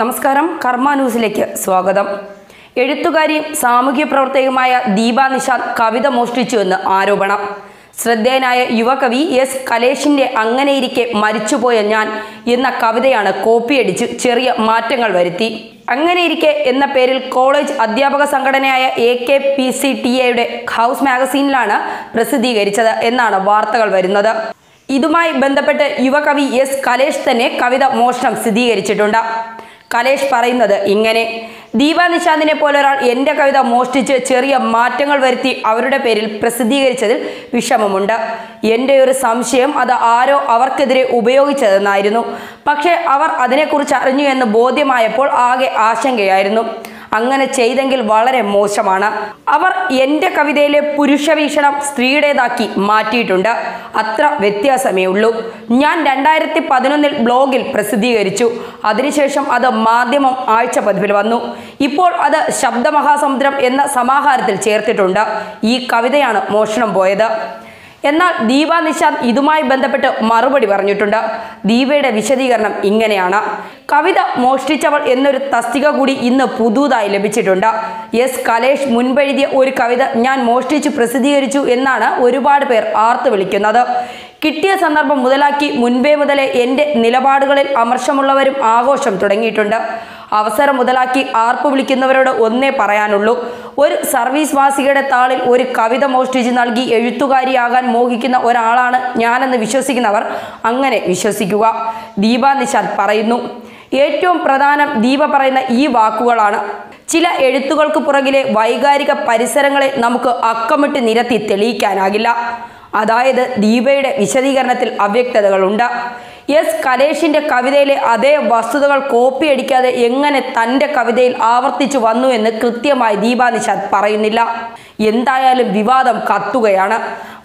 നമസ്കാരം. കർമ്മ ന്യൂസിലേക്ക് സ്വാഗതം. എഴുത്തുകാരിയും സാമൂഹ്യ പ്രവർത്തകയുമായ ദീപ നിഷാദ് കവിത മോഷ്ടിച്ചുവെന്ന് ആരോപണം. ശ്രദ്ധേയനായ യുവകവി എസ്. കലേഷിന്റെ അങ്ങനെയിരിക്കെ മരിച്ചുപോയ ഞാൻ എന്ന കവിതയാണ് കോപ്പിയടിച്ച് ചെറിയ മാറ്റങ്ങൾ വരുത്തി. അങ്ങനെയിരിക്കെ എന്ന പേരിൽ കോളേജ് അധ്യാപക സംഘടനയായ A K P C T എയുടെ ഹൗസ് മാഗസീനിലാണ് പ്രസിദ്ധീകരിച്ചത് എന്നാണ് വാർത്തകൾ വരുന്നത്. ഇതുമായി ബന്ധപ്പെട്ട് യുവകവി എസ്. കലേഷ് തന്നെ കവിത മോഷണം സ്ഥിരീകരിച്ചിട്ടുണ്ട്. കലേഷ് പറയുന്നത് ഇങ്ങനെ ദീപ നിശാന്തിനെ പോലെ ഒരാൾ എന്റെ കവിത മോഷ്ടിച്ച് ചെറിയ മാറ്റങ്ങൾ വരുത്തി അവരുടെ പേരിൽ പ്രസിദ്ധീകരിച്ചതിൽ വിഷമമുണ്ട്. എന്റെ ഒരു സംശയം അത് ആരോ അവർക്കെതിരെ ഉപയോഗിച്ചതെന്നായിരുന്നു. പക്ഷേ അവർ അതിനെക്കുറിച്ച് അറിഞ്ഞു എന്ന് ബോധ്യമായപ്പോൾ ആകെ ആശങ്കയായിരുന്നു. അങ്ങനെ ചെയ്തെങ്കിൽ വളരെ മോശമാണ്. അവർ എന്റെ കവിതയിലെ പുരുഷവീക്ഷണം സ്ത്രീയുടേതാക്കി മാറ്റിയിട്ടുണ്ട്. അത്ര വ്യത്യാസമേ ഉള്ളൂ. ഞാൻ രണ്ടായിരത്തി പതിനൊന്നിൽ ബ്ലോഗിൽ പ്രസിദ്ധീകരിച്ചു. അതിനുശേഷം അത് മാധ്യമം ആഴ്ച പതിപ്പിൽ വന്നു. ഇപ്പോൾ അത് ശബ്ദമഹാസമുദ്രം എന്ന സമാഹാരത്തിൽ ചേർത്തിട്ടുണ്ട്. ഈ കവിതയാണ് മോഷണം പോയത്. എന്നാൽ ദീപ നിശാന്ത് ഇതുമായി ബന്ധപ്പെട്ട് മറുപടി പറഞ്ഞിട്ടുണ്ട്. ദീപയുടെ വിശദീകരണം ഇങ്ങനെയാണ്. കവിത മോഷ്ടിച്ചവൾ എന്നൊരു തസ്തിക കൂടി ഇന്ന് പുതുതായി ലഭിച്ചിട്ടുണ്ട്. എസ്. കലേഷ് മുൻപെഴുതിയ ഒരു കവിത ഞാൻ മോഷ്ടിച്ചു പ്രസിദ്ധീകരിച്ചു എന്നാണ് ഒരുപാട് പേർ ആർത്തു വിളിക്കുന്നത്. കിട്ടിയ സന്ദർഭം മുതലാക്കി മുൻപേ മുതലേ എന്റെ നിലപാടുകളിൽ അമർഷമുള്ളവരും ആഘോഷം തുടങ്ങിയിട്ടുണ്ട്. അവസരം മുതലാക്കി ആർപ്പ് വിളിക്കുന്നവരോട് ഒന്നേ പറയാനുള്ളൂ. ഒരു സർവീസ് വാസികയുടെ താളിൽ ഒരു കവിത മോഷ്ടിച്ച് നൽകി എഴുത്തുകാരിയാകാൻ മോഹിക്കുന്ന ഒരാളാണ് ഞാനെന്ന് വിശ്വസിക്കുന്നവർ അങ്ങനെ വിശ്വസിക്കുക. ദീപ നിഷാദ് പറയുന്നു ഏറ്റവും പ്രധാനം ദീപ പറയുന്ന ഈ വാക്കുകളാണ്. ചില എഴുത്തുകൾക്ക് പുറകിലെ വൈകാരിക പരിസരങ്ങളെ നമുക്ക് അക്കമിട്ട് നിരത്തി തെളിയിക്കാനാകില്ല. അതായത് ദീപയുടെ വിശദീകരണത്തിൽ അവ്യക്തതകളുണ്ട്. എസ് കലേഷിന്റെ കവിതയിലെ അതേ വസ്തുതകൾ കോപ്പി അടിക്കാതെ എങ്ങനെ തന്റെ കവിതയിൽ ആവർത്തിച്ചു വന്നു എന്ന് കൃത്യമായി ദീപാനിഷാദ് പറയുന്നില്ല. എന്തായാലും വിവാദം കത്തുകയാണ്.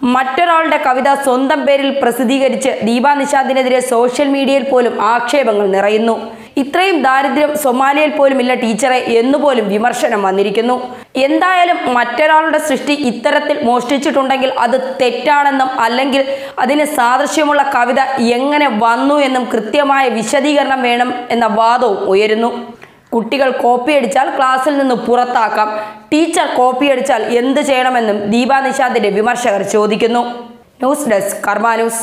മറ്റൊരാളുടെ കവിത സ്വന്തം പേരിൽ പ്രസിദ്ധീകരിച്ച് ദീപാനിഷാദിനെതിരെ സോഷ്യൽ മീഡിയയിൽ പോലും ആക്ഷേപങ്ങൾ നിറയുന്നു. ഇത്രയും ദാരിദ്ര്യം സൊമാലിയയിൽ പോലും ഇല്ല ടീച്ചറെ എന്നുപോലും വിമർശനം വന്നിരിക്കുന്നു. എന്തായാലും മറ്റൊരാളുടെ സൃഷ്ടി ഇത്തരത്തിൽ മോഷ്ടിച്ചിട്ടുണ്ടെങ്കിൽ അത് തെറ്റാണെന്നും അല്ലെങ്കിൽ അതിന് സാദൃശ്യമുള്ള കവിത എങ്ങനെ വന്നു എന്നും കൃത്യമായ വിശദീകരണം വേണം എന്ന വാദവും ഉയരുന്നു. കുട്ടികൾ കോപ്പി കോപ്പിയടിച്ചാൽ ക്ലാസ്സിൽ നിന്ന് പുറത്താക്കാം. ടീച്ചർ കോപ്പി കോപ്പിയടിച്ചാൽ എന്ത് ചെയ്യണമെന്നും ദീപ നിഷാദിന്റെ വിമർശകർ ചോദിക്കുന്നു. News desk Karma news.